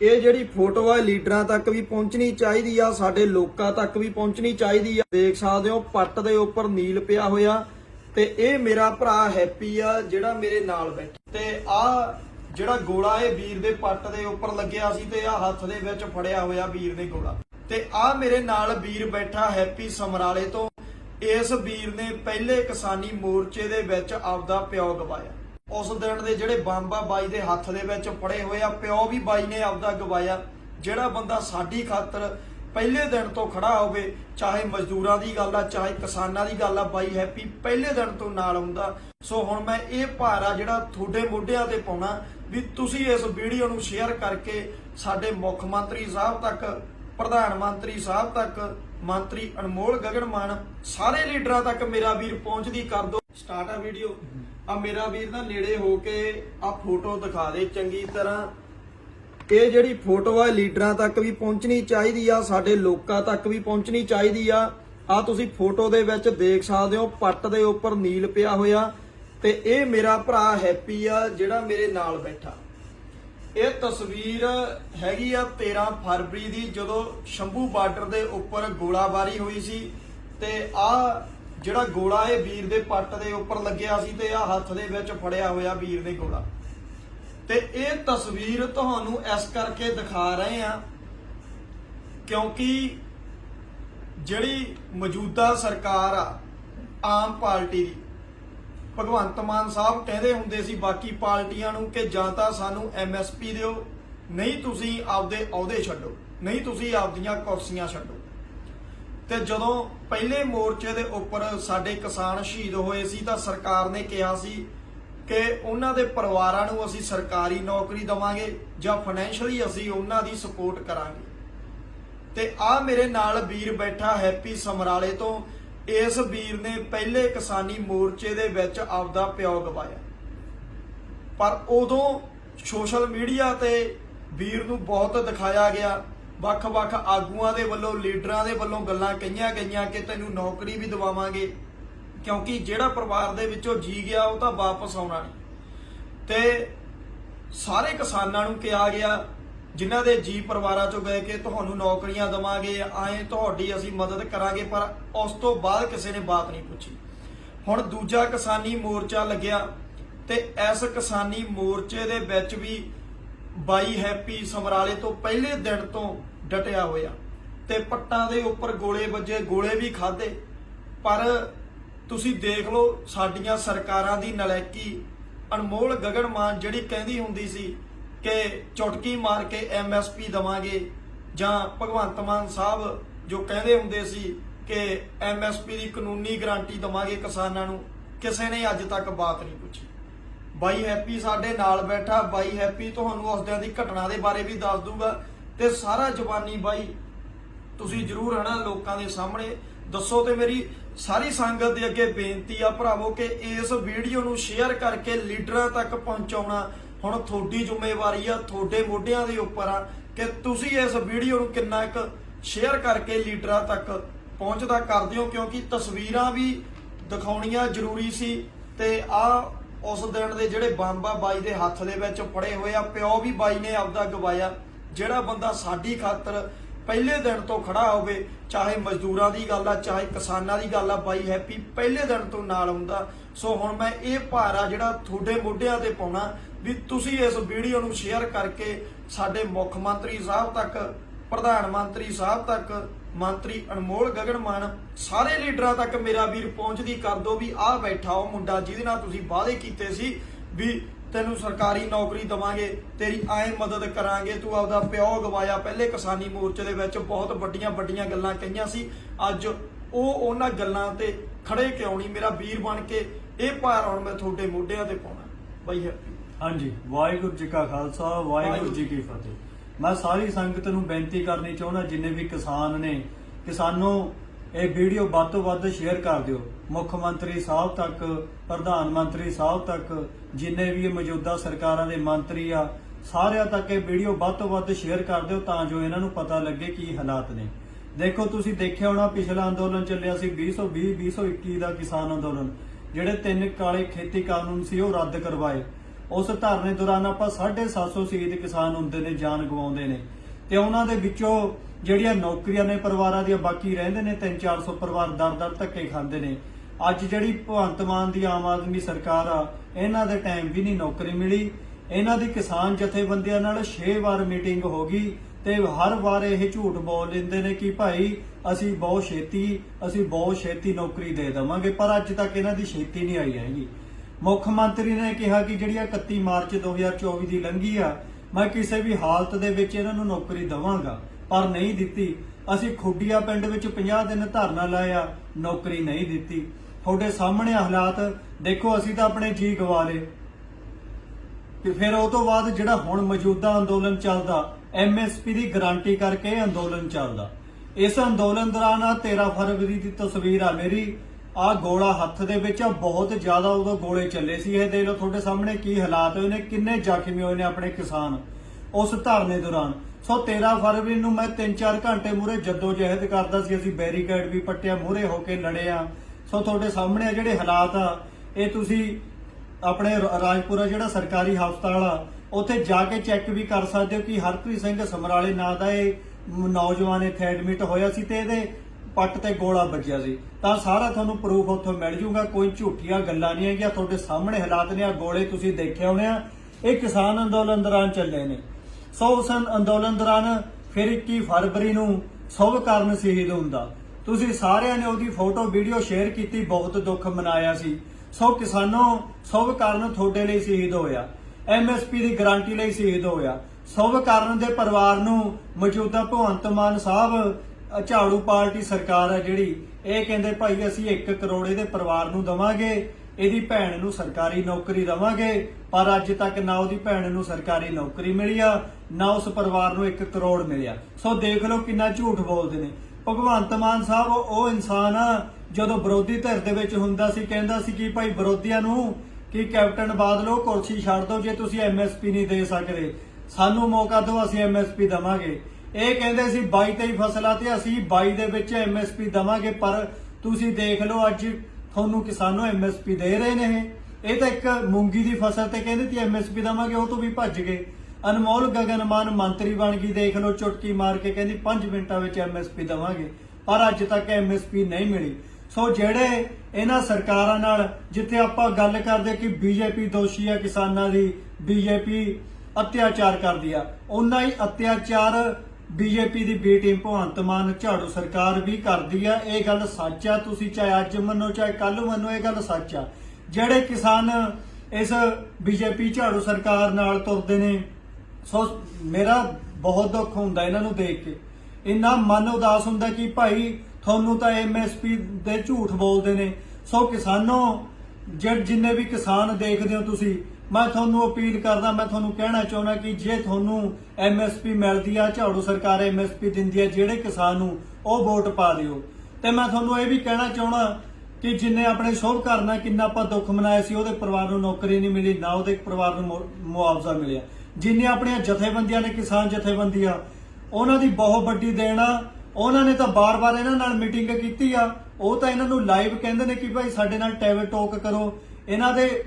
ਇਹ ਜਿਹੜੀ ਫੋਟੋ ਆ, ਲੀਡਰਾਂ ਤੱਕ ਵੀ ਪਹੁੰਚਣੀ ਚਾਹੀਦੀ ਆ, ਸਾਡੇ ਲੋਕਾਂ ਤੱਕ ਵੀ ਪਹੁੰਚਣੀ ਚਾਹੀਦੀ ਆ। ਦੇਖ ਸਕਦੇ ਹੋ, ਪੱਟ ਦੇ ਉੱਪਰ ਨੀਲ ਪਿਆ ਹੋਇਆ ਤੇ ਇਹ ਮੇਰਾ ਭਰਾ ਹੈਪੀ ਆ, ਜਿਹੜਾ ਮੇਰੇ ਨਾਲ ਬੈਠਾ। ਤੇ ਆ ਜਿਹੜਾ ਗੋਲਾ, ਇਹ ਵੀਰ ਦੇ ਪੱਟ ਦੇ ਉੱਪਰ ਲੱਗਿਆ ਸੀ ਤੇ ਆ ਹੱਥ ਦੇ ਵਿੱਚ ਫੜਿਆ ਹੋਇਆ ਵੀਰ ਨੇ ਗੋਲਾ। ਤੇ ਆ ਮੇਰੇ ਨਾਲ ਵੀਰ ਬੈਠਾ ਹੈਪੀ ਸਮਰਾਲੇ ਤੋਂ। ਇਸ ਵੀਰ ਨੇ ਪਹਿਲੇ ਕਿਸਾਨੀ ਮੋਰਚੇ ਦੇ ਵਿੱਚ ਆਪਦਾ ਪਿਓ ਗਵਾਇਆ। ਉਸ ਦਿਨ ਦੇ ਜਿਹੜੇ ਬੰਬਾ ਬਾਈ ਦੇ ਹੱਥ ਦੇ ਵਿੱਚ ਫੜੇ ਹੋਏ ਆ, ਪਿਓ ਵੀ ਬਾਈ ਨੇ ਆਪਦਾ ਗਵਾਇਆ। ਜਿਹੜਾ ਬੰਦਾ ਸਾਡੀ ਖਾਤਰ ਪਹਿਲੇ ਦਿਨ ਤੋਂ ਖੜਾ ਹੋਵੇ, ਚਾਹੇ ਮਜ਼ਦੂਰਾਂ ਦੀ ਗੱਲ ਆ, ਚਾਹੇ ਕਿਸਾਨਾਂ ਦੀ ਗੱਲ ਆ, ਬਾਈ ਹੈਪੀ ਪਹਿਲੇ ਦਿਨ ਤੋਂ ਨਾਲ ਹੁੰਦਾ ਸੋ ਹੁਣ ਮੈਂ ਇਹ ਭਾਰਾ ਜਿਹੜਾ ਤੁਹਾਡੇ ਮੋਢਿਆਂ ਤੇ ਪਾਉਣਾ ਵੀ ਤੁਸੀਂ ਇਸ ਵੀਡੀਓ ਨੂੰ ਸ਼ੇਅਰ ਕਰਕੇ ਸਾਡੇ ਮੁੱਖ ਮੰਤਰੀ ਸਾਹਿਬ ਤੱਕ, ਪ੍ਰਧਾਨ ਮੰਤਰੀ ਸਾਹਿਬ ਤੱਕ ਮੰਤਰੀ ਅਨਮੋਲ ਗਗਨ ਮਾਨ ਸਾਰੇ ਲੀਡਰਾਂ ਤੱਕ ਮੇਰਾ ਵੀਰ ਪਹੁੰਚਦੀ ਕਰ ਦੋ। ਸਟਾਰਟ ਆ ਵੀਡੀਓ ਆ ਮੇਰਾ ਵੀਰ ਨਾ ਨੇੜੇ ਹੋ ਕੇ ਆ ਫੋਟੋ ਦਿਖਾ ਦੇ ਚੰਗੀ ਤਰ੍ਹਾਂ। ਇਹ ਜਿਹੜੀ ਫੋਟੋ ਆ ਲੀਡਰਾਂ ਤੱਕ ਵੀ ਪਹੁੰਚਣੀ ਚਾਹੀਦੀ ਆ, ਸਾਡੇ ਲੋਕਾਂ ਤੱਕ ਵੀ ਪਹੁੰਚਣੀ ਚਾਹੀਦੀ ਆ। ਆ ਤੁਸੀਂ ਫੋਟੋ ਦੇ ਵਿੱਚ ਦੇਖ ਸਕਦੇ ਹੋ, ਪੱਟ ਦੇ ਉੱਪਰ ਨੀਲ ਪਿਆ ਹੋਇਆ। ਤੇ ਇਹ ਮੇਰਾ ਭਰਾ ਹੈਪੀ ਆ, ਜਿਹੜਾ ਮੇਰੇ ਨਾਲ ਬੈਠਾ। ਇਹ ਤਸਵੀਰ ਹੈਗੀ ਆ 13 ਫਰਵਰੀ ਦੀ, ਜਦੋਂ ਸ਼ੰਭੂ ਬਾਰਡਰ ਦੇ ਉੱਪਰ ਗੋਲਾਬਾਰੀ ਹੋਈ ਸੀ ਤੇ ਆ ਜਿਹੜਾ ਗੋਲਾ ਇਹ ਵੀਰ ਦੇ ਪੱਟ ਦੇ ਉੱਪਰ ਲੱਗਿਆ ਸੀ ਤੇ ਆ ਹੱਥ ਦੇ ਵਿੱਚ ਫੜਿਆ ਹੋਇਆ ਵੀਰ ਨੇ ਗੋਲਾ। ਤੇ ਇਹ ਤਸਵੀਰ ਤੁਹਾਨੂੰ ਇਸ ਕਰਕੇ ਦਿਖਾ ਰਹੇ ਆ ਕਿਉਂਕਿ ਜਿਹੜੀ ਮੌਜੂਦਾ ਸਰਕਾਰ ਆ, ਆਮ ਪਾਰਟੀ ਦੀ ਭਗਵੰਤ ਮਾਨ ਸਾਹਿਬ ਕਹਿੰਦੇ ਹੁੰਦੇ ਸੀ, ਬਾਕੀ ਪਾਰਟੀਆਂ ਨੂੰ ਕਿ ਜਾਂ ਤਾਂ ਸਾਨੂੰ ਐਮਐਸਪੀ ਦਿਓ, ਨਹੀਂ ਤੁਸੀਂ ਆਪਦੇ ਅਹੁਦੇ ਛੱਡੋ, ਨਹੀਂ ਤੁਸੀਂ ਆਪਦੀਆਂ ਕੁਰਸੀਆਂ ਛੱਡੋ। ਤੇ ਜਦੋਂ ਪਹਿਲੇ ਮੋਰਚੇ ਦੇ ਉੱਪਰ ਸਾਡੇ ਕਿਸਾਨ ਸ਼ਹੀਦ ਹੋਏ ਸੀ, ਤਾਂ ਸਰਕਾਰ ਨੇ ਕਿਹਾ ਸੀ ਕਿ ਉਹਨਾਂ ਦੇ ਪਰਿਵਾਰਾਂ ਨੂੰ ਅਸੀਂ ਸਰਕਾਰੀ ਨੌਕਰੀ ਦਵਾਂਗੇ ਜਾਂ ਫਾਈਨੈਂਸ਼ੀਅਲੀ ਅਸੀਂ ਉਹਨਾਂ ਦੀ ਸਪੋਰਟ ਕਰਾਂਗੇ। ਤੇ ਆ ਮੇਰੇ ਨਾਲ ਵੀਰ ਬੈਠਾ ਹੈਪੀ ਸਮਰਾਲੇ ਤੋਂ ਇਸ ਵੀਰ ਨੇ ਪਹਿਲੇ ਕਿਸਾਨੀ ਮੋਰਚੇ ਦੇ ਵਿੱਚ ਆਪਦਾ ਪਿਓ ਗਵਾਇਆ। ਪਰ ਉਦੋਂ ਸੋਸ਼ਲ ਮੀਡੀਆ ਤੇ ਵੀਰ ਨੂੰ ਬਹੁਤ ਦਿਖਾਇਆ ਗਿਆ। ਵੱਖ-ਵੱਖ ਆਗੂਆਂ ਦੇ ਵੱਲੋਂ, ਲੀਡਰਾਂ ਦੇ ਵੱਲੋਂ ਗੱਲਾਂ ਕਹੀਆਂ ਗਈਆਂ ਕਿ ਤੈਨੂੰ ਨੌਕਰੀ ਵੀ ਦਿਵਾਵਾਂਗੇ, ਕਿਉਂਕਿ ਜਿਹੜਾ ਪਰਿਵਾਰ ਦੇ ਵਿੱਚੋਂ ਜੀ ਗਿਆ, ਉਹ ਤਾਂ ਵਾਪਸ ਆਉਣਾ ਨਹੀਂ। ਤੇ ਸਾਰੇ ਕਿਸਾਨਾਂ ਨੂੰ ਕਿਹਾ ਗਿਆ ਜਿਨ੍ਹਾਂ ਦੇ ਜੀ ਪਰਿਵਾਰਾਂ ਚੋਂ ਗਏ ਕਿ ਤੁਹਾਨੂੰ ਨੌਕਰੀਆਂ ਦਵਾਂਗੇ, ਆਏ ਤੁਹਾਡੀ ਅਸੀਂ ਮਦਦ ਕਰਾਂਗੇ, ਪਰ ਉਸ ਤੋਂ ਬਾਅਦ ਕਿਸੇ ਨੇ ਬਾਤ ਨਹੀਂ ਪੁੱਛੀ। ਹੁਣ ਦੂਜਾ ਕਿਸਾਨੀ ਮੋਰਚਾ ਲੱਗਿਆ ਤੇ ਇਸ ਕਿਸਾਨੀ ਮੋਰਚੇ ਦੇ ਵਿੱਚ ਵੀ ਬਾਈ ਹੈਪੀ ਸਮਰਾਲੇ ਤੋਂ ਪਹਿਲੇ ਦਿਨ ਤੋਂ ਡਟਿਆ ਹੋਇਆ ਤੇ ਪੱਟਾਂ ਦੇ ਉੱਪਰ ਗੋਲੇ ਵੱਜੇ, ਗੋਲੇ ਵੀ ਖਾਦੇ ਪਰ ਤੁਸੀਂ ਦੇਖ ਲਓ, ਸਾਡੀਆਂ ਸਰਕਾਰਾਂ ਦੀ ਨਲੈਕੀ, ਅਨਮੋਲ ਗਗਨ ਮਾਨ ਜਿਹੜੀ ਕਹਿੰਦੀ ਹੁੰਦੀ ਸੀ ਕਿ ਚੁਟਕੀ ਮਾਰ ਕੇ ਐਮਐਸਪੀ ਦਵਾਂਗੇ ਜਾਂ ਭਗਵੰਤ ਮਾਨ ਸਾਹਿਬ ਜੋ ਕਹਿੰਦੇ ਹੁੰਦੇ ਸੀ ਕਿ ਐਮਐਸਪੀ ਦੀ ਕਾਨੂੰਨੀ ਗਾਰੰਟੀ ਦਵਾਂਗੇ ਕਿਸਾਨਾਂ ਨੂੰ, ਕਿਸੇ ਨੇ ਅੱਜ ਤੱਕ ਬਾਤ ਨਹੀਂ ਪੁੱਛੀ। ਬਾਈ ਹੈਪੀ ਸਾਡੇ ਨਾਲ ਬੈਠਾ, ਬਾਈ ਹੈਪੀ ਤੁਹਾਨੂੰ ਉਸ ਦਿਨ ਦੀ ਘਟਨਾ ਦੇ ਬਾਰੇ ਵੀ ਦੱਸ ਦੂਗਾ ਤੇ ਸਾਰਾ ਜਵਾਨੀ ਬਾਈ ਤੁਸੀਂ ਜਰੂਰ ਹਨਾ ਲੋਕਾਂ ਦੇ ਸਾਹਮਣੇ ਦੱਸੋ ਤੇ ਮੇਰੀ ਸਾਰੀ ਸੰਗਤ ਦੇ ਅੱਗੇ ਬੇਨਤੀ ਆ ਭਰਾਵੋ ਕਿ ਇਸ ਵੀਡੀਓ ਨੂੰ ਸ਼ੇਅਰ ਕਰਕੇ ਲੀਡਰਾਂ ਤੱਕ ਪਹੁੰਚਾਉਣਾ ਹੁਣ ਤੁਹਾਡੀ ਜ਼ਿੰਮੇਵਾਰੀ ਆ, ਤੁਹਾਡੇ ਮੋਢਿਆਂ ਦੇ ਉੱਪਰ ਆ ਕਿ ਤੁਸੀਂ ਇਸ ਵੀਡੀਓ ਨੂੰ ਕਿੰਨਾ ਕੁ ਸ਼ੇਅਰ ਕਰਕੇ ਲੀਡਰਾਂ ਤੱਕ ਪਹੁੰਚਦਾ ਕਰਦੇ ਹੋ, ਕਿਉਂਕਿ ਤਸਵੀਰਾਂ ਵੀ ਦਿਖਾਉਣੀਆਂ ਜ਼ਰੂਰੀ ਸੀ ਤੇ ਆ ਉਸ ਦਿਨ ਦੇ ਜਿਹੜੇ ਬੰਬਾ ਬਾਈ ਦੇ ਹੱਥ ਦੇ ਵਿੱਚ ਫੜੇ ਹੋਏ ਆ, ਪਿਓ ਵੀ ਬਾਈ ਨੇ ਆਪਦਾ ਗਵਾਇਆ, ਜਿਹੜਾ ਬੰਦਾ ਸਾਡੀ ਖਾਤਰ ਪਹਿਲੇ ਦਿਨ ਤੋਂ ਖੜਾ ਹੋਵੇ ਚਾਹੇ ਮਜ਼ਦੂਰਾਂ ਦੀ ਗੱਲ ਆ, ਚਾਹੇ ਕਿਸਾਨਾਂ ਦੀ ਗੱਲ ਆ, ਬਾਈ ਹੈਪੀ ਪਹਿਲੇ ਦਿਨ ਤੋਂ ਨਾਲ ਹੁੰਦਾ ਸੋ ਹੁਣ ਮੈਂ ਇਹ ਭਾਰਾ ਜਿਹੜਾ ਤੁਹਾਡੇ ਮੋਢਿਆਂ ਤੇ ਪਾਉਣਾ ਵੀ ਤੁਸੀਂ ਇਸ ਵੀਡੀਓ ਨੂੰ ਸ਼ੇਅਰ ਕਰਕੇ ਸਾਡੇ ਮੁੱਖ ਮੰਤਰੀ ਸਾਹਿਬ ਤੱਕ, ਪ੍ਰਧਾਨ ਮੰਤਰੀ ਸਾਹਿਬ ਤੱਕ, ਮੰਤਰੀ ਅਨਮੋਲ ਗਗਨ ਮਾਨ ਸਾਰੇ ਲੀਡਰਾਂ ਤੱਕ ਮੇਰਾ ਵੀਰ ਪਹੁੰਚਦੀ ਕਰ ਦੋ ਵੀ ਆਹ ਬੈਠਾ ਉਹ ਮੁੰਡਾ ਜਿਹਦੇ ਨਾਲ ਤੁਸੀਂ ਵਾਅਦੇ ਕੀਤੇ ਸੀ ਵੀ ਤੈਨੂੰ ਸਰਕਾਰੀ ਨੌਕਰੀ ਦਵਾਂਗੇ, ਤੇਰੀ ਐ ਮਦਦ ਕਰਾਂਗੇ, ਤੂੰ ਆਪਦਾ ਪਿਓ ਗਵਾਇਆ। ਪਹਿਲੇ ਕਿਸਾਨੀ ਮੋਰਚੇ ਦੇ ਵਿੱਚ ਬਹੁਤ ਵੱਡੀਆਂ ਵੱਡੀਆਂ ਗੱਲਾਂ ਕਹੀਆਂ ਸੀ। ਅੱਜ ਉਹ ਉਹਨਾਂ ਗੱਲਾਂ ਤੇ ਖੜੇ ਕਿਉਂ ਨਹੀਂ? ਮੇਰਾ ਵੀਰ ਬਣ ਕੇ ਇਹ ਭਾਰ ਹੁਣ ਮੈਂ ਤੁਹਾਡੇ ਮੋਢਿਆਂ ਤੇ ਪਾਉਣਾ। ਬਾਈ ਹੈਪੀ। ਹਾਂਜੀ, ਵਾਹਿਗੁਰੂ ਜੀ ਕਾ ਖਾਲਸਾ, ਵਾਹਿਗੁਰੂ ਜੀ ਕੀ ਫਤਿਹ। ਮੈਂ ਸਾਰੀ ਸੰਗਤ ਨੂੰ ਬੇਨਤੀ ਕਰਨੀ ਚਾਹੁੰਦਾ, ਜਿੰਨੇ ਵੀ ਕਿਸਾਨ ਨੇ, ਕਿਸਾਨੋ ਇਹ ਵੀਡੀਓ ਵੱਧ ਤੋਂ ਵੱਧ ਸ਼ੇਅਰ ਕਰ ਦਿਓ। ਮੁੱਖ ਮੰਤਰੀ ਸਾਹਿਬ ਤੱਕ, ਪ੍ਰਧਾਨ ਮੰਤਰੀ ਸਾਹਿਬ ਤੱਕ, ਜਿੰਨੇ ਵੀ ਮੌਜੂਦਾ ਸਰਕਾਰਾਂ ਦੇ ਮੰਤਰੀ ਆ, ਸਾਰਿਆਂ ਤੱਕ ਇਹ ਵੀਡੀਓ ਵੱਧ ਤੋਂ ਵੱਧ ਸ਼ੇਅਰ ਕਰ ਦਿਓ ਤਾਂ ਜੋ ਇਹਨਾਂ ਨੂੰ ਪਤਾ ਲੱਗੇ ਕੀ ਹਾਲਾਤ ਨੇ। ਦੇਖੋ, ਤੁਸੀਂ ਦੇਖਿਆ ਹੋਣਾ, ਪਿਛਲਾ ਅੰਦੋਲਨ ਚੱਲਿਆ ਸੀ 2020 2021 ਦਾ ਕਿਸਾਨ ਅੰਦੋਲਨ, ਜਿਹੜੇ ਤਿੰਨ ਕਾਲੇ ਖੇਤੀ ਕਾਨੂੰਨ ਸੀ ਉਹ ਰੱਦ ਕਰਵਾਏ। ਉਸ ਧਰਨੇ ਦੌਰਾਨ ਆਪਾਂ 750 ਸ਼ਹੀਦ ਕਿਸਾਨ ਹੁੰਦੇ ਨੇ, ਜਾਨ ਗਵਾਉਂਦੇ ਨੇ। ਤੇ ਉਹਨਾਂ ਦੇ ਵਿੱਚੋਂ ਜਿਹੜੀਆਂ ਨੌਕਰੀਆਂ ਨੇ ਪਰਿਵਾਰਾਂ ਦੀਆਂ ਬਾਕੀ ਰਹਿੰਦੇ ਨੇ 3-400 ਪਰਿਵਾਰ ਦਰ-ਦਰ ਧੱਕੇ ਖਾਂਦੇ ਨੇ। ਅੱਜ ਜਿਹੜੀ ਭਗਵੰਤ ਮਾਨ ਦੀ ਆਮ ਆਦਮੀ ਸਰਕਾਰ ਆ, ਇਹਨਾਂ ਦੇ ਟਾਈਮ ਵੀ ਨਹੀਂ ਨੌਕਰੀ ਮਿਲੀ। ਇਹਨਾਂ ਦੀ ਕਿਸਾਨ ਜਥੇਬੰਦੀਆਂ ਨਾਲ 6 ਵਾਰ ਮੀਟਿੰਗ ਹੋ ਗਈ ਤੇ ਹਰ ਵਾਰ ਇਹ ਝੂਠ ਬੋਲ ਲੈਂਦੇ ਨੇ ਕਿ ਭਾਈ ਅਸੀਂ ਬਹੁਤ ਛੇਤੀ, ਅਸੀਂ ਬਹੁਤ ਛੇਤੀ ਨੌਕਰੀ ਦੇ ਦੇਵਾਂਗੇ, ਪਰ ਅੱਜ ਤੱਕ ਇਹਨਾਂ ਦੀ ਛੇਤੀ ਨਹੀਂ ਆਈ ਹੈਗੀ। ਮੁੱਖ ਮੰਤਰੀ ਨੇ ਕਿਹਾ ਕਿ ਜਿਹੜੀ ਆਹ 31 ਮਾਰਚ 2024 ਦੀ ਲੰਘੀ ਆ ਮੈਂ ਕਿਸੇ ਵੀ ਹਾਲਤ ਦੇ ਵਿੱਚ ਇਹਨਾਂ ਨੂੰ ਨੌਕਰੀ ਦਵਾਂਗਾ, ਪਰ ਨਹੀਂ ਦਿੱਤੀ। ਅਸੀਂ ਖੁੱਡੀਆ ਪਿੰਡ ਵਿੱਚ 50 ਦਿਨ ਧਰਨਾ ਲਾਇਆ, ਨੌਕਰੀ ਨਹੀਂ ਦਿੱਤੀ। ਤੁਹਾਡੇ ਸਾਹਮਣੇ ਹਾਲਾਤ, ਦੇਖੋ ਅਸੀਂ ਤਾਂ ਆਪਣੇ ਜੀ ਗਵਾ ਲਏ ਕਿ ਫਿਰ ਉਹ ਤੋਂ ਬਾਅਦ ਜਿਹੜਾ ਹੁਣ ਮੌਜੂਦਾ ਅੰਦੋਲਨ ਚੱਲਦਾ ਐਮਐਸਪੀ ਦੀ ਗਾਰੰਟੀ ਕਰਕੇ ਅੰਦੋਲਨ ਚੱਲਦਾ। ਇਸ ਅੰਦੋਲਨ ਦੌਰਾਨ ਆ 13 ਫਰਵਰੀ ਦੀ ਤਸਵੀਰ ਆ ਮੇਰੀ। ਆ ਗੋਲਾ ਹੱਥ ਦੇ ਵਿੱਚ ਆ, ਬਹੁਤ ਜ਼ਿਆਦਾ ਉਦੋਂ ਗੋਲੇ ਚੱਲੇ ਸੀ। ਇਹ ਦੇਖ ਲਓ ਤੁਹਾਡੇ ਸਾਹਮਣੇ ਕੀ ਹਾਲਾਤ ਹੋਏ ਨੇ, ਕਿੰਨੇ ਜ਼ਖਮੀ ਹੋਏ ਨੇ ਆਪਣੇ ਕਿਸਾਨ ਉਸ ਧਰਨੇ ਦੌਰਾਨ। ਸੋ 13 ਫਰਵਰੀ ਨੂੰ ਮੈਂ 3-4 ਘੰਟੇ ਮੂਰੇ ਜੱਦੋ ਜਹਿਦ ਕਰਦਾ ਸੀ, ਅਸੀਂ ਬੈਰੀਕੇਡ ਵੀ ਪੱਟਿਆ ਮੂਰੇ ਹੋ ਕੇ ਲੜੇ ਆ। ਸੋ ਤੁਹਾਡੇ ਸਾਹਮਣੇ ਆ ਜਿਹੜੇ ਹਾਲਾਤ ਆ, ਇਹ ਤੁਸੀਂ ਆਪਣੇ ਰਾਜਪੁਰਾ ਜਿਹੜਾ ਸਰਕਾਰੀ ਹਸਪਤਾਲ ਆ, ਉੱਥੇ ਜਾ ਕੇ ਚੈੱਕ ਵੀ ਕਰ ਸਕਦੇ ਹੋ ਕਿ ਹਰਪ੍ਰੀਤ ਸਿੰਘ ਸਮਰਾਲੇ ਨਾਂ ਦਾ ਇਹ ਨੌਜਵਾਨ ਇੱਥੇ ਐਡਮਿਟ ਹੋਇਆ ਸੀ ਤੇ ਇਹਦੇ ਪੱਟ ਤੇ ਗੋਲਾ ਵੱਜਿਆ ਸੀ। ਤਾਂ ਸਾਰਾ ਤੁਹਾਨੂੰ ਪ੍ਰੂਫ ਉੱਥੋਂ ਮਿਲ ਜੂਗਾ, ਕੋਈ ਝੂਠੀਆਂ ਗੱਲਾਂ ਨਹੀਂ ਹੈਗੀਆਂ, ਤੁਹਾਡੇ ਸਾਹਮਣੇ ਹਾਲਾਤ ਨੇ ਆ ਗੋਲੇ ਤੁਸੀਂ ਦੇਖੇ ਹੋਣੇ ਆ। ਇਹ ਕਿਸਾਨ ਅੰਦੋਲਨ ਦੌਰਾਨ ਚੱਲੇ ਨੇ। ਸੋ ਉਸ ਅੰਦੋਲਨ ਦੌਰਾਨ, ਫਿਰ 21 ਫਰਵਰੀ ਨੂੰ ਸਭ ਕਾਰਨ ਸ਼ਹੀਦ ਹੁੰਦਾ ਤੁਸੀਂ ਸਾਰਿਆਂ ਨੇ ਉਹਦੀ ਫੋਟੋ, ਵੀਡੀਓ ਸ਼ੇਅਰ ਕੀਤੀ, ਬਹੁਤ ਦੁੱਖ ਮਨਾਇਆ ਸੀ। ਸੋ ਕਿਸਾਨੋ ਸਭ ਕਾਰਨ ਤੁਹਾਡੇ ਲਈ ਸ਼ਹੀਦ ਹੋਇਆ। ਐਮਐਸਪੀ ਦੀ ਗਾਰੰਟੀ ਲਈ ਸ਼ਹੀਦ ਹੋਇਆ। ਸਭ ਕਾਰਨ ਦੇ ਪਰਿਵਾਰ ਨੂੰ ਮੌਜੂਦਾ ਭਗਵੰਤ ਮਾਨ ਸਾਹਿਬ ਝਾੜੂ ਪਾਰਟੀ ਸਰਕਾਰ ਹੈ ਜਿਹੜੀ, ਇਹ ਕਹਿੰਦੇ ਭਾਈ ਅਸੀਂ 1 ਕਰੋੜ ਇਹਦੇ ਪਰਿਵਾਰ ਨੂੰ ਦਵਾਂਗੇ, ਇਹਦੀ ਭੈਣ ਨੂੰ ਸਰਕਾਰੀ ਨੌਕਰੀ ਦਵਾਂਗੇ, ਪਰ ਅੱਜ ਤੱਕ ਨਾ ਉਹਦੀ ਭੈਣ ਨੂੰ ਸਰਕਾਰੀ ਨੌਕਰੀ ਮਿਲੀ ਆ, ਨਾ ਉਸ ਪਰਿਵਾਰ ਨੂੰ 1 ਕਰੋੜ ਮਿਲਿਆ। ਸੋ ਦੇਖ ਲਓ ਕਿੰਨਾ ਝੂਠ ਬੋਲਦੇ ਨੇ। ਭਗਵੰਤ ਮਾਨ ਸਾਹਿਬ, ਉਹ ਇਨਸਾਨ ਆ, ਜਦੋਂ ਵਿਰੋਧੀ ਧਿਰ ਦੇ ਵਿੱਚ ਹੁੰਦਾ ਸੀ, ਕਹਿੰਦਾ ਸੀ ਕਿ ਭਾਈ ਵਿਰੋਧੀਆਂ ਨੂੰ ਕਿ ਕੈਪਟਨ ਬਾਦਲੋ ਕੁਰਸੀ ਛੱਡ ਦਿਓ, ਜੇ ਤੁਸੀਂ ਐਮਐਸਪੀ ਨਹੀਂ ਦੇ ਸਕਦੇ। ਸਾਨੂੰ ਮੌਕਾ ਦਿਓ, ਅਸੀਂ ਐਮਐਸਪੀ ਦਵਾਂਗੇ। ਇਹ ਕਹਿੰਦੇ ਸੀ 22 23 ਫਸਲਾਂ ਤੇ ਅਸੀਂ 22 ਦੇ ਵਿੱਚ ਐਮਐਸਪੀ ਦਵਾਂਗੇ, ਪਰ ਤੁਸੀਂ ਦੇਖ ਲਓ ਅੱਜ ਤੁਹਾਨੂੰ ਕਿਸਾਨੋਂ ਐਮਐਸਪੀ ਦੇ ਰਹੇ ਨੇ ਇਹ। ਤਾਂ ਇੱਕ ਮੂੰਗੀ ਦੀ ਫਸਲ ਤੇ ਕਹਿੰਦੇ ਸੀ ਐਮਐਸਪੀ ਦਵਾਂਗੇ, ਉਹ ਤੋਂ ਵੀ ਭੱਜ ਗਏ ਅਨਮੋਲ ਗਗਨਮਾਨ ਮੰਤਰੀ ਬਣ ਗਈ, ਦੇਖ ਲਓ ਚੁਟਕੀ ਮਾਰ ਕੇ ਕਹਿੰਦੀ 5 ਮਿੰਟਾਂ ਵਿੱਚ ਐਮਐਸਪੀ ਦਵਾਂਗੇ, ਪਰ ਅੱਜ ਤੱਕ ਐਮਐਸਪੀ ਨਹੀਂ ਮਿਲੀ ਸੋ ਜਿਹੜੇ ਇਹਨਾਂ ਸਰਕਾਰਾਂ ਨਾਲ ਜਿੱਥੇ ਆਪਾਂ ਗੱਲ ਕਰਦੇ ਕਿ ਬੀਜੇਪੀ ਦੋਸ਼ੀ ਆ ਕਿਸਾਨਾਂ ਦੀ ਬੀਜੇਪੀ ਅਤਿਆਚਾਰ ਕਰਦੀ ਆ, ਉਹਨਾਂ ਹੀ ਅਤਿਆਚਾਰ ਬੀਜੇਪੀ ਦੀ ਬੀ ਟੀਮ ਭਗਵੰਤ ਮਾਨ ਝਾੜੂ ਸਰਕਾਰ ਵੀ ਕਰਦੀ ਆ। ਇਹ ਗੱਲ ਸੱਚ ਆ। ਤੁਸੀਂ ਚਾਹੇ ਅੱਜ ਮੰਨੋ, ਚਾਹੇ ਕੱਲ ਮੰਨੋ, ਇਹ ਗੱਲ ਸੱਚ ਆ। ਜਿਹੜੇ ਕਿਸਾਨ ਇਸ ਬੀਜੇਪੀ ਝਾੜੂ ਸਰਕਾਰ ਨਾਲ ਤੁਰਦੇ ਨੇ, ਸੋ ਮੇਰਾ ਬਹੁਤ ਦੁੱਖ ਹੁੰਦਾ ਇਹਨਾਂ ਨੂੰ ਦੇਖ ਕੇ। ਇੰਨਾ ਮਨ ਉਦਾਸ ਹੁੰਦਾ ਕਿ ਭਾਈ ਤੁਹਾਨੂੰ ਤਾਂ ਐਮਐਸਪੀ ਦੇ ਝੂਠ ਬੋਲਦੇ ਨੇ। ਸੋ ਕਿਸਾਨੋ ਜਿੰਨੇ ਵੀ ਕਿਸਾਨ ਦੇਖਦੇ ਹੋ ਤੁਸੀਂ ਮੈਂ ਤੁਹਾਨੂੰ ਅਪੀਲ ਕਰਦਾ, ਮੈਂ ਤੁਹਾਨੂੰ ਕਹਿਣਾ ਚਾਹੁੰਦਾ ਕਿ ਜੇ ਤੁਹਾਨੂੰ ਐਮਐਸਪੀ ਮਿਲਦੀ ਆ, ਝਾੜੂ ਸਰਕਾਰ ਐਮਐਸਪੀ ਦਿੰਦੀ ਆ, ਜਿਹੜੇ ਕਿਸਾਨ ਨੂੰ ਉਹ ਵੋਟ ਪਾ ਦਿਓ। ਤੇ ਮੈਂ ਤੁਹਾਨੂੰ ਇਹ ਵੀ ਕਹਿਣਾ ਚਾਹੁੰਦਾ ਕਿ ਜਿੰਨੇ ਆਪਣੇ ਸ਼ੋਭ ਕਰਨਾ ਕਿੰਨਾ ਆਪਾਂ ਦੁੱਖ ਮਨਾਇਆ ਸੀ, ਉਹਦੇ ਪਰਿਵਾਰ ਨੂੰ ਨੌਕਰੀ ਨਹੀਂ ਮਿਲੀ, ਨਾ ਉਹਦੇ ਪਰਿਵਾਰ ਨੂੰ ਮੁਆਵਜ਼ਾ ਮਿਲਿਆ। ਜਿੰਨੇ ਆਪਣੀਆਂ ਜਥੇਬੰਦੀਆਂ ਨੇ, ਕਿਸਾਨ ਜਥੇਬੰਦੀਆਂ, ਉਹਨਾਂ ਦੀ ਬਹੁਤ ਵੱਡੀ ਦੇਣ ਆ। ਉਹਨਾਂ ਨੇ ਤਾਂ ਬਾਰ-ਬਾਰ ਇਹਨਾਂ ਨਾਲ ਮੀਟਿੰਗ ਕੀਤੀ ਆ। ਉਹ ਤਾਂ ਇਹਨਾਂ ਨੂੰ ਲਾਈਵ ਕਹਿੰਦੇ ਨੇ ਕਿ ਭਾਈ ਸਾਡੇ ਨਾਲ ਟੈਬਲ ਟਾਕ ਕਰੋ। ਇਹਨਾਂ ਦੇ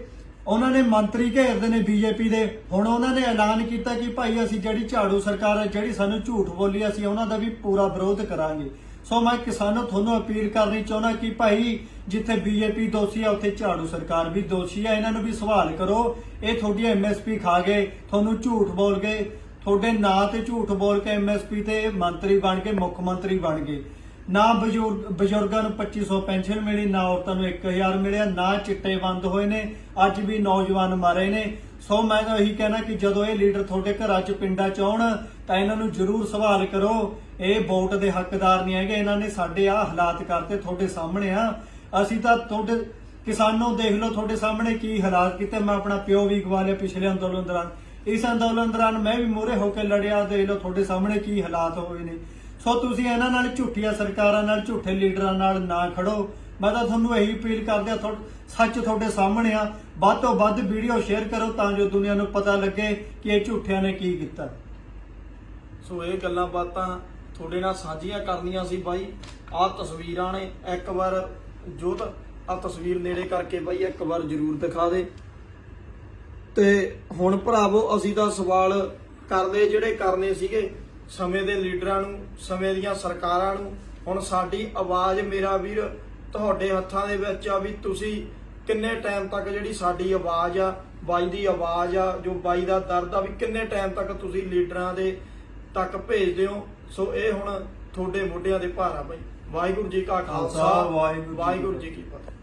ਉਹਨਾਂ ਨੇ ਮੰਤਰੀ ਘੇਰਦੇ ਨੇ ਬੀਜੇਪੀ ਦੇ। ਹੁਣ ਉਹਨਾਂ ਨੇ ਐਲਾਨ ਕੀਤਾ ਕਿ ਭਾਈ ਅਸੀਂ ਜਿਹੜੀ ਝਾੜੂ ਸਰਕਾਰ ਹੈ, ਜਿਹੜੀ ਸਾਨੂੰ ਝੂਠ ਬੋਲੀ, ਅਸੀਂ ਉਹਨਾਂ ਦਾ ਵੀ ਪੂਰਾ ਵਿਰੋਧ ਕਰਾਂਗੇ। ਸੋ ਮੈਂ ਕਿਸਾਨੋ, ਤੁਹਾਨੂੰ ਅਪੀਲ ਕਰਨੀ ਚਾਹੁੰਦਾ ਕਿ ਭਾਈ, ਜਿੱਥੇ ਬੀਜੇਪੀ ਦੋਸ਼ੀ ਆ, ਉੱਥੇ ਝਾੜੂ ਸਰਕਾਰ ਵੀ ਦੋਸ਼ੀ ਆ। ਇਹਨਾਂ ਨੂੰ ਵੀ ਸਵਾਲ ਕਰੋ, ਇਹ ਤੁਹਾਡੀ ਐਮਐਸਪੀ ਖਾ ਗਏ, ਤੁਹਾਨੂੰ ਝੂਠ ਬੋਲ ਗਏ। ਤੁਹਾਡੇ ਨਾਂ ਤੇ ਝੂਠ ਬੋਲ ਕੇ ਐਮਐਸਪੀ ਤੇ ਮੰਤਰੀ ਬਣ ਕੇ ਮੁੱਖ ਮੰਤਰੀ ਬਣ ਗਏ। ਨਾ ਬਜ਼ੁਰਗ, ਬਜ਼ੁਰਗਾਂ ਨੂੰ 2500 ਪੈਨਸ਼ਨ ਮਿਲੀ, ਨਾ ਔਰਤਾਂ ਨੂੰ 1000 ਮਿਲਿਆ, ਨਾ ਚਿੱਟੇ ਬੰਦ ਹੋਏ ਨੇ, ਅੱਜ ਵੀ ਨੌਜਵਾਨ ਮਾਰੇ ਨੇ। ਸੋ ਮੈਂ ਤਾਂ ਇਹੀ ਕਹਿਣਾ ਕਿ ਜਦੋਂ ਇਹ ਲੀਡਰ ਤੁਹਾਡੇ ਘਰਾਂ 'ਚ ਪਿੰਡਾਂ 'ਚ ਆਉਣ, ਤਾਂ ਇਹਨਾਂ ਨੂੰ ਜ਼ਰੂਰ ਸਵਾਲ ਕਰੋ, ਇਹ ਵੋਟ ਦੇ ਹੱਕਦਾਰ ਨਹੀਂ ਹੈਗੇ, ਇਹਨਾਂ ਨੇ ਸਾਡੇ ਆ ਹਾਲਾਤ ਕਰਤੇ ਤੁਹਾਡੇ ਸਾਹਮਣੇ ਆ। ਅਸੀਂ ਤਾਂ ਤੁਹਾਡੇ, ਕਿਸਾਨੋਂ ਦੇਖ ਲਓ ਤੁਹਾਡੇ ਸਾਹਮਣੇ ਕੀ ਹਾਲਾਤ ਕੀਤੇ, ਮੈਂ ਆਪਣਾ ਪਿਓ ਵੀ ਗਵਾ ਲਿਆ ਪਿਛਲੇ ਅੰਦੋਲਨ ਦੌਰਾਨ। ਇਸ ਅੰਦੋਲਨ ਦੌਰਾਨ ਮੈਂ ਵੀ ਮੂਹਰੇ ਹੋ ਕੇ ਲੜਿਆ, ਦੇਖ ਲਓ ਤੁਹਾਡੇ ਸਾਹਮਣੇ ਕੀ ਹਾਲਾਤ ਹੋਏ ਨੇ। ਸੋ ਤੁਸੀਂ ਇਹਨਾਂ ਨਾਲ ਝੂਠੀਆਂ ਸਰਕਾਰਾਂ ਨਾਲ, ਝੂਠੇ ਲੀਡਰਾਂ ਨਾਲ ਨਾ ਖੜੋ। ਮੈਂ ਤਾਂ ਤੁਹਾਨੂੰ ਇਹੀ ਅਪੀਲ ਕਰਦਾ ਤੁਹਾ- ਸੱਚ ਤੁਹਾਡੇ ਸਾਹਮਣੇ ਆ। ਵੱਧ ਤੋਂ ਵੱਧ ਵੀਡੀਓ ਸ਼ੇਅਰ ਕਰੋ ਤਾਂ ਜੋ ਦੁਨੀਆ ਨੂੰ ਪਤਾ ਲੱਗੇ ਕਿ ਇਹ ਝੂਠਿਆਂ ਨੇ ਕੀ ਕੀਤਾ। ਸੋ ਇਹ ਗੱਲਾਂ ਬਾਤਾਂ ਤੁਹਾਡੇ ਨਾਲ ਸਾਂਝੀਆਂ ਕਰਨੀਆਂ ਸੀ ਬਾਈ। ਆਹ ਤਸਵੀਰਾਂ ਨੇ, ਇੱਕ ਵਾਰ ਜੋਤ, ਆਹ ਤਸਵੀਰ ਨੇੜੇ ਕਰਕੇ ਬਾਈ, ਇੱਕ ਵਾਰ ਜ਼ਰੂਰ ਦਿਖਾ ਦੇ। ਤੇ ਹੁਣ ਭਰਾਵੋ, ਅਸੀਂ ਤਾਂ ਸਵਾਲ ਕਰਦੇ ਜਿਹੜੇ ਕਰਨੇ ਸੀਗੇ। ਸਮੇਂ ਦੇ ਲੀਡਰਾਂ ਨੂੰ ਸਮੇਂ ਦੀਆਂ ਸਰਕਾਰਾਂ ਨੂੰ। ਹੁਣ ਸਾਡੀ ਆਵਾਜ਼ ਮੇਰਾ ਵੀਰ ਤੁਹਾਡੇ ਹੱਥਾਂ ਦੇ ਵਿੱਚ ਆ ਵੀ ਤੁਸੀਂ ਕਿੰਨੇ ਟਾਈਮ ਤੱਕ ਜਿਹੜੀ ਸਾਡੀ ਆਵਾਜ਼ ਆ ਬਾਈ ਦੀ ਆਵਾਜ਼ ਆ ਜੋ ਬਾਈ ਦਾ ਦਰਦ ਆ ਵੀ ਕਿੰਨੇ ਟਾਈਮ ਤੱਕ ਤੁਸੀਂ ਲੀਡਰਾਂ ਦੇ ਤੱਕ ਭੇਜਦੇ ਹੋ। ਸੋ ਇਹ ਹੁਣ ਤੁਹਾਡੇ ਮੋਢਿਆਂ ਦੇ ਭਾਰ ਆ ਬਾਈ। ਵਾਹਿਗੁਰੂ ਜੀ ਕਾ ਖਾਲਸਾ ਵਾਹਿਗੁਰੂ ਜੀ ਕੀ ਵਾਹਿਗੁਰੂ ਜੀ ਕੀ ਫਤਿਹ।